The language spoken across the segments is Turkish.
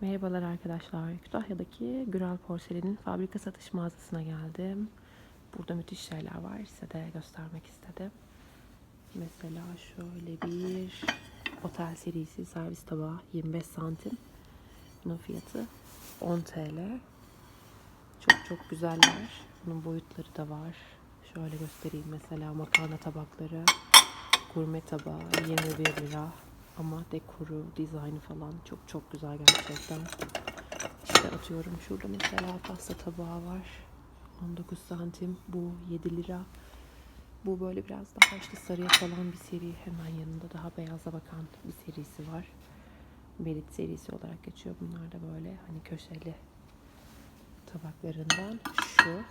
Merhabalar arkadaşlar. Kütahya'daki Güral Porselen'in fabrika satış mağazasına geldim. Burada müthiş şeyler var. Size de göstermek istedim. Mesela şöyle bir otel serisi servis tabağı 25 santim. Bunun fiyatı 10 TL. Çok çok güzeller. Bunun boyutları da var. Şöyle göstereyim mesela makarna tabakları. Gurme tabağı 21 lira. Ama dekoru, dizaynı falan çok çok güzel gerçekten. İşte atıyorum şurada mesela pasta tabağı var. 19 santim. Bu 7 lira. Bu böyle biraz daha işte sarıya kalan bir seri. Hemen yanında daha beyaza bakan bir serisi var. Merit serisi olarak geçiyor. Bunlar da böyle hani köşeli tabaklarından. Şu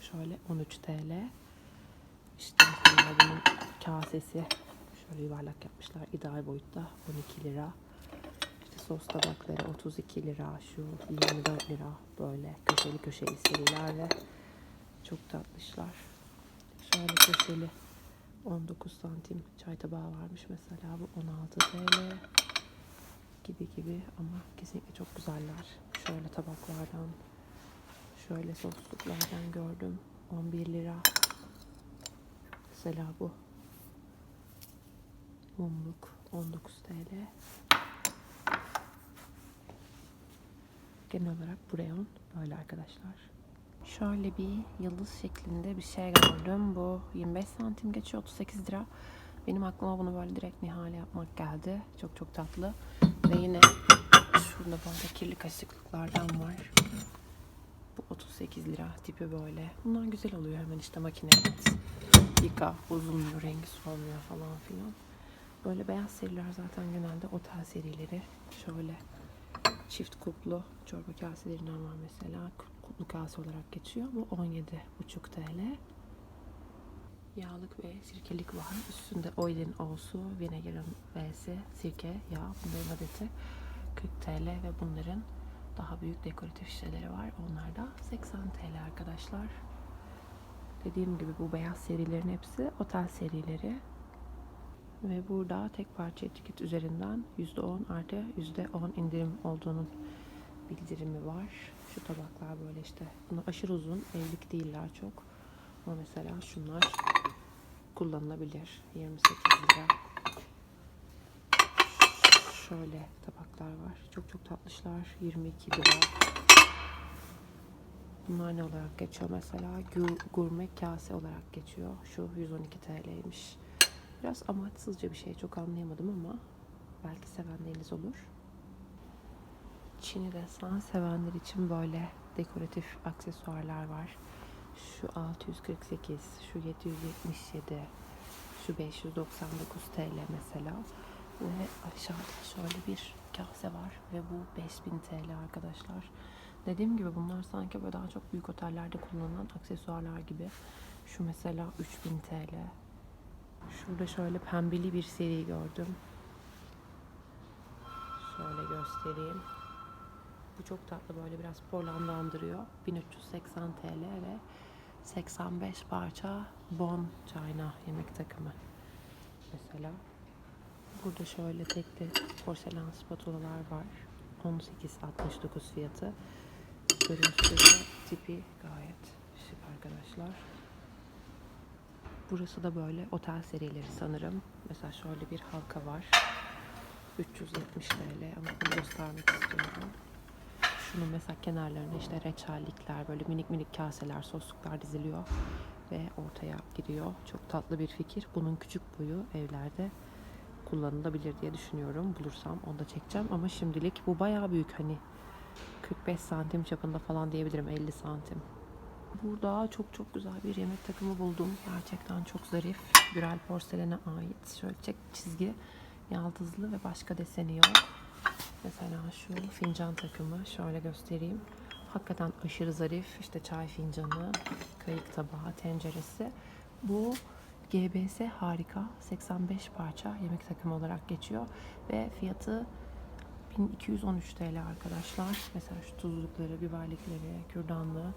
şöyle 13 TL. İşte mesela bunun kasesi şöyle yuvarlak yapmışlar. ideal boyutta 12 lira. İşte sos tabakları 32 lira. Şu 24 lira. Böyle köşeli köşeli seriler ve çok tatlışlar. Şöyle köşeli 19 santim çay tabağı varmış mesela. Bu 16 TL gibi gibi ama kesinlikle çok güzeller. Şöyle tabaklardan şöyle sosluklardan gördüm. 11 lira. Mesela bu. Mumluk 19 TL. Genel olarak bu reyon böyle arkadaşlar. Şöyle bir yıldız şeklinde bir şey gördüm. Bu 25 santim geçiyor 38 lira. Benim aklıma bunu böyle direkt nihale yapmak geldi. Çok çok tatlı. Ve yine şurada böyle kirli kaşıklıklardan var. Bu 38 lira tipi böyle. Bunlar güzel oluyor hemen işte makine. Yıka, bozulmuyor, rengi solmuyor falan filan. Böyle beyaz seriler zaten genelde otel serileri. Şöyle çift kuplu çorba kaselerinden var mesela. Kuplu kase olarak geçiyor. Bu 17,5 TL. Yağlık ve sirkelik var. Üstünde oilin olsu, vinegarın v'si, sirke, yağ. Bunların adeti 40 TL ve bunların daha büyük dekoratif şişeleri var. Onlar da 80 TL arkadaşlar. Dediğim gibi bu beyaz serilerin hepsi otel serileri. Ve burada tek parça etiket üzerinden %10 artı %10 indirim olduğunun bildirimi var. Şu tabaklar böyle işte. Bunlar aşırı uzun. Evlilik değiller çok. Ama mesela şunlar kullanılabilir. 28 lira. Şöyle tabaklar var. Çok çok tatlışlar. 22 lira. Bunlar ne olarak geçiyor mesela? Gu- Gurme kase olarak geçiyor. Şu 112 TL'ymiş. Biraz amaçsızca bir şey. Çok anlayamadım ama belki sevenleriniz olur. Çin'i desen sevenler için böyle dekoratif aksesuarlar var. Şu 648, şu 777, şu 599 TL mesela. Ve aşağıda şöyle bir kase var ve bu 5000 TL arkadaşlar. Dediğim gibi bunlar sanki böyle daha çok büyük otellerde kullanılan aksesuarlar gibi. Şu mesela 3000 TL. Şurada şöyle pembeli bir seri gördüm. Şöyle göstereyim. Bu çok tatlı böyle biraz Pollanda andırıyor. 1380 TL ve 85 parça Bon China yemek takımı. Mesela burada şöyle tekli porselen spatulalar var. 18.69 fiyatı. Görüntüsü tipi gayet şık arkadaşlar. Burası da böyle otel serileri sanırım. Mesela şöyle bir halka var. 370 TL ama bunu göstermek istiyorum. Şunun mesela kenarlarına işte reçellikler, böyle minik minik kaseler, sosluklar diziliyor ve ortaya giriyor. Çok tatlı bir fikir. Bunun küçük boyu evlerde kullanılabilir diye düşünüyorum. Bulursam onu da çekeceğim ama şimdilik bu bayağı büyük hani 45 santim çapında falan diyebilirim 50 santim. Burada çok çok güzel bir yemek takımı buldum. Gerçekten çok zarif. Gürel porselene ait. Şöyle çek çizgi, yaldızlı ve başka deseni yok. Mesela şu fincan takımı şöyle göstereyim. Hakikaten aşırı zarif. İşte çay fincanı, kayık tabağı, tenceresi. Bu GBS harika. 85 parça yemek takımı olarak geçiyor. Ve fiyatı 1213 TL arkadaşlar. Mesela şu tuzlukları, biberlikleri, kürdanlığı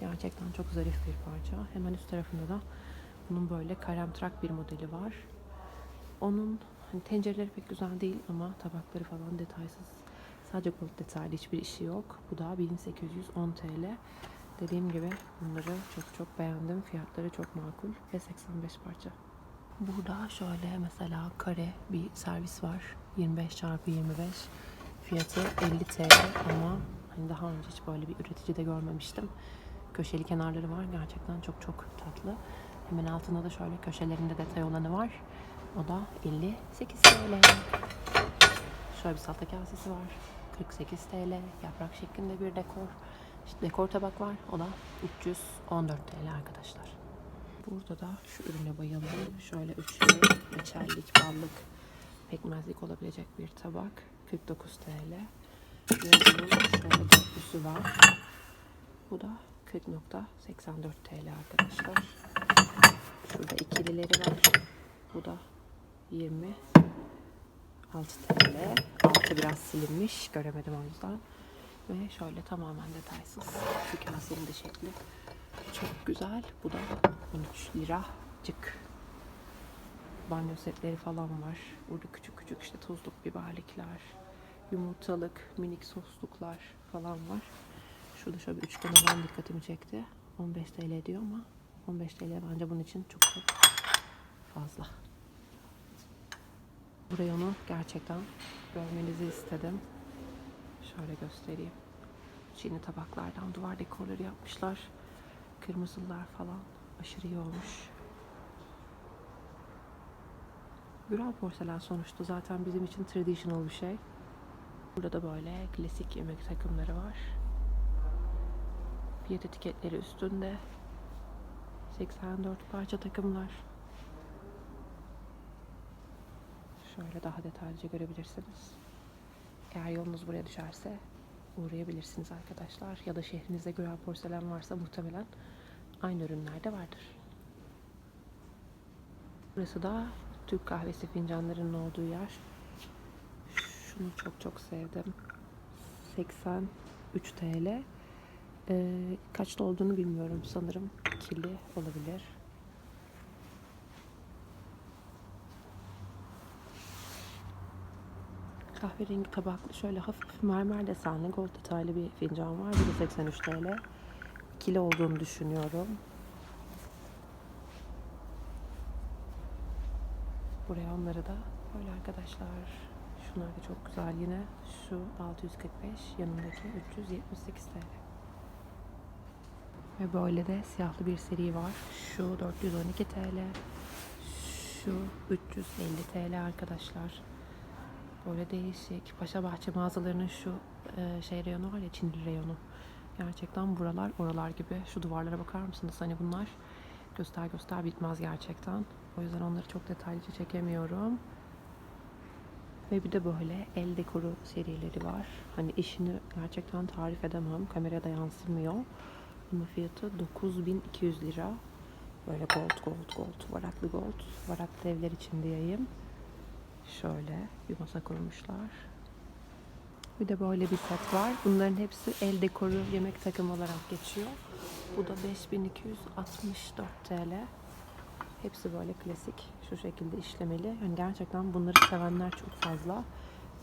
gerçekten çok zarif bir parça. Hemen üst tarafında da bunun böyle kalemtrak bir modeli var. Onun hani tencereleri pek güzel değil ama tabakları falan detaysız. Sadece gold detaylı hiçbir işi yok. Bu da 1810 TL. Dediğim gibi bunları çok çok beğendim. Fiyatları çok makul ve 85 parça. Burada şöyle mesela kare bir servis var. 25 çarpı 25. Fiyatı 50 TL ama hani daha önce hiç böyle bir üreticide görmemiştim. Köşeli kenarları var. Gerçekten çok çok tatlı. Hemen altında da şöyle köşelerinde detay olanı var. O da 58 TL. Şöyle bir salata kasesi var. 48 TL. Yaprak şeklinde bir dekor. İşte dekor tabak var. O da 314 TL arkadaşlar. Burada da şu ürüne bayıldım. Şöyle üçlü reçellik, ballık, pekmezlik olabilecek bir tabak. 49 TL. Bunun şöyle dörtlüsü var. Bu da 40.84 TL arkadaşlar. Şurada ikilileri var. Bu da 20 6 TL. Altı biraz silinmiş. Göremedim o yüzden. Ve şöyle tamamen detaysız. Şu kasenin de şekli çok güzel. Bu da 13 liracık. Banyo setleri falan var. Burada küçük küçük işte tuzluk biberlikler, yumurtalık, minik sosluklar falan var. Şurada şöyle bir üçgen olan dikkatimi çekti. 15 TL diyor ama 15 TL bence bunun için çok çok fazla. Bu reyonu gerçekten görmenizi istedim. Şöyle göstereyim. Çinli tabaklardan duvar dekorları yapmışlar. Kırmızılar falan aşırı iyi olmuş. Güral porselen sonuçta zaten bizim için traditional bir şey. Burada da böyle klasik yemek takımları var. Fiyat etiketleri üstünde. 84 parça takımlar. Şöyle daha detaylıca görebilirsiniz. Eğer yolunuz buraya düşerse uğrayabilirsiniz arkadaşlar. Ya da şehrinizde Güral porselen varsa muhtemelen aynı ürünlerde vardır. Burası da Türk kahvesi fincanlarının olduğu yer. Şunu çok çok sevdim. 83 TL. Ee, kaçta olduğunu bilmiyorum. Sanırım ikili olabilir. Kahverengi tabaklı şöyle hafif mermer desenli gold detaylı bir fincan var. Bu da 83 TL. İkili olduğunu düşünüyorum. Buraya onları da böyle arkadaşlar. Şunlar da çok güzel yine. Şu 645 yanındaki 378 TL. Ve böyle de siyahlı bir seri var. Şu 412 TL. Şu 350 TL arkadaşlar. Böyle değişik. Paşabahçe mağazalarının şu e, şey reyonu var ya Çinli reyonu. Gerçekten buralar oralar gibi. Şu duvarlara bakar mısınız? Hani bunlar göster göster bitmez gerçekten. O yüzden onları çok detaylıca çekemiyorum. Ve bir de böyle el dekoru serileri var. Hani işini gerçekten tarif edemem. Kamerada yansımıyor. Ama fiyatı 9200 lira. Böyle gold gold gold. Varaklı gold. Varaklı evler için diyeyim. Şöyle bir masa kurmuşlar. Bir de böyle bir set var. Bunların hepsi el dekoru yemek takımı olarak geçiyor. Bu da 5264 TL. Hepsi böyle klasik şu şekilde işlemeli. Yani gerçekten bunları sevenler çok fazla.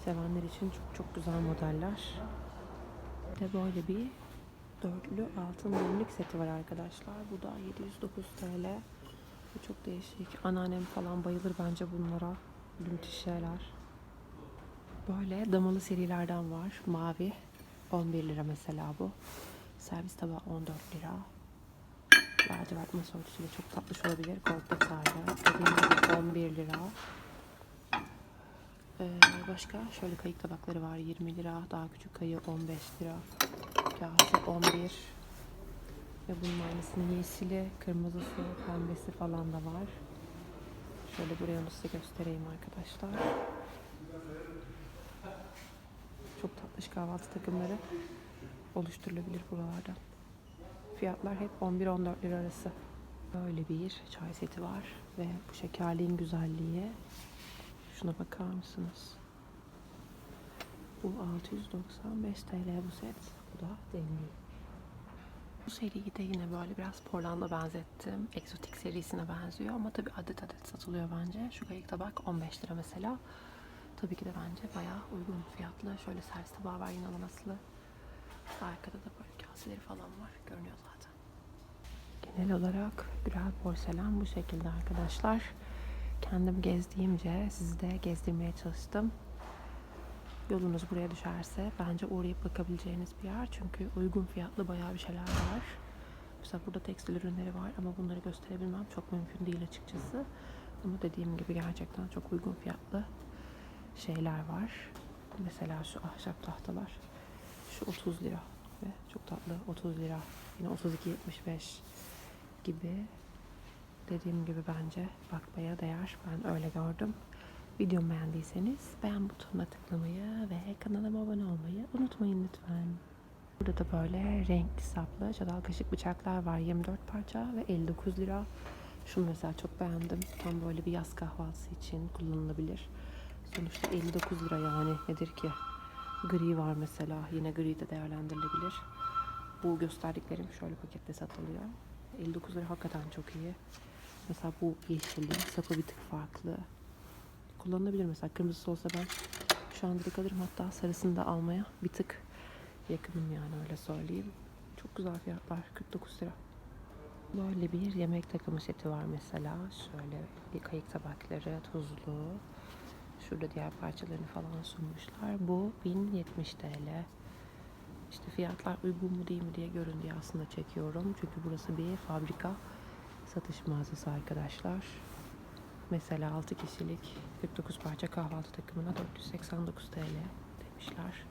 Sevenler için çok çok güzel modeller. Bir de böyle bir dörtlü altın gemlik seti var arkadaşlar. Bu da 709 TL. Bu çok değişik. Anneannem falan bayılır bence bunlara. Müthiş şeyler. Böyle damalı serilerden var. Mavi 11 lira mesela bu. Servis tabağı 14 lira. Lacivert masa örtüsüyle çok tatlış olabilir. Gold detaylı. Dediğim gibi 11 lira. Ee, başka şöyle kayık tabakları var 20 lira. Daha küçük kayığı 15 lira. Kase 11. Ve bunun aynısının yeşili, kırmızısı, pembesi falan da var. Şöyle buraya onu size göstereyim arkadaşlar. Çok tatlış kahvaltı takımları oluşturulabilir buralarda. Fiyatlar hep 11-14 lira arası. Böyle bir çay seti var ve bu şekerliğin güzelliği. Şuna bakar mısınız? Bu 695 TL bu set. Bu da demli. Bu seriyi de yine böyle biraz Portland'a benzettim. Exotik serisine benziyor ama tabii adet adet satılıyor bence. Şu kayık tabak 15 lira mesela. tabii ki de bence bayağı uygun fiyatlı. Şöyle servis tabağı var yine ananaslı. Arkada da böyle kaseleri falan var. Görünüyor zaten. Genel olarak Gürel Porselen bu şekilde arkadaşlar. Kendim gezdiğimce sizi de gezdirmeye çalıştım. Yolunuz buraya düşerse bence uğrayıp bakabileceğiniz bir yer. Çünkü uygun fiyatlı bayağı bir şeyler var. Mesela burada tekstil ürünleri var ama bunları gösterebilmem çok mümkün değil açıkçası. Ama dediğim gibi gerçekten çok uygun fiyatlı şeyler var. Mesela şu ahşap tahtalar. Şu 30 lira ve çok tatlı 30 lira. Yine 32.75 gibi. Dediğim gibi bence bakmaya değer. Ben öyle gördüm. Videomu beğendiyseniz beğen butonuna tıklamayı ve kanalıma abone olmayı unutmayın lütfen. Burada da böyle renkli saplı çatal kaşık bıçaklar var. 24 parça ve 59 lira. Şunu mesela çok beğendim. Tam böyle bir yaz kahvaltısı için kullanılabilir. Sonuçta 59 lira yani nedir ki? Gri var mesela. Yine gri de değerlendirilebilir. Bu gösterdiklerim şöyle pakette satılıyor. 59 lira hakikaten çok iyi. Mesela bu yeşili, sapı bir tık farklı. Kullanılabilir mesela. Kırmızısı olsa ben şu an direkt alırım. Hatta sarısını da almaya bir tık yakınım yani öyle söyleyeyim. Çok güzel fiyatlar. 49 lira. Böyle bir yemek takımı seti var mesela. Şöyle bir kayık tabakları, tuzlu. Şurada diğer parçalarını falan sunmuşlar. Bu 1070 TL. İşte fiyatlar uygun mu değil mi diye görün diye aslında çekiyorum. Çünkü burası bir fabrika satış mağazası arkadaşlar. Mesela 6 kişilik 49 parça kahvaltı takımına 489 TL demişler.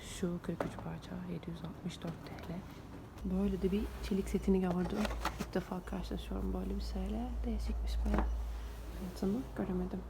Şu 43 parça 764 TL. Böyle de bir çelik setini gördüm. İlk defa karşılaşıyorum böyle bir şeyle. Değişikmiş bayağı. Fiyatını göremedim.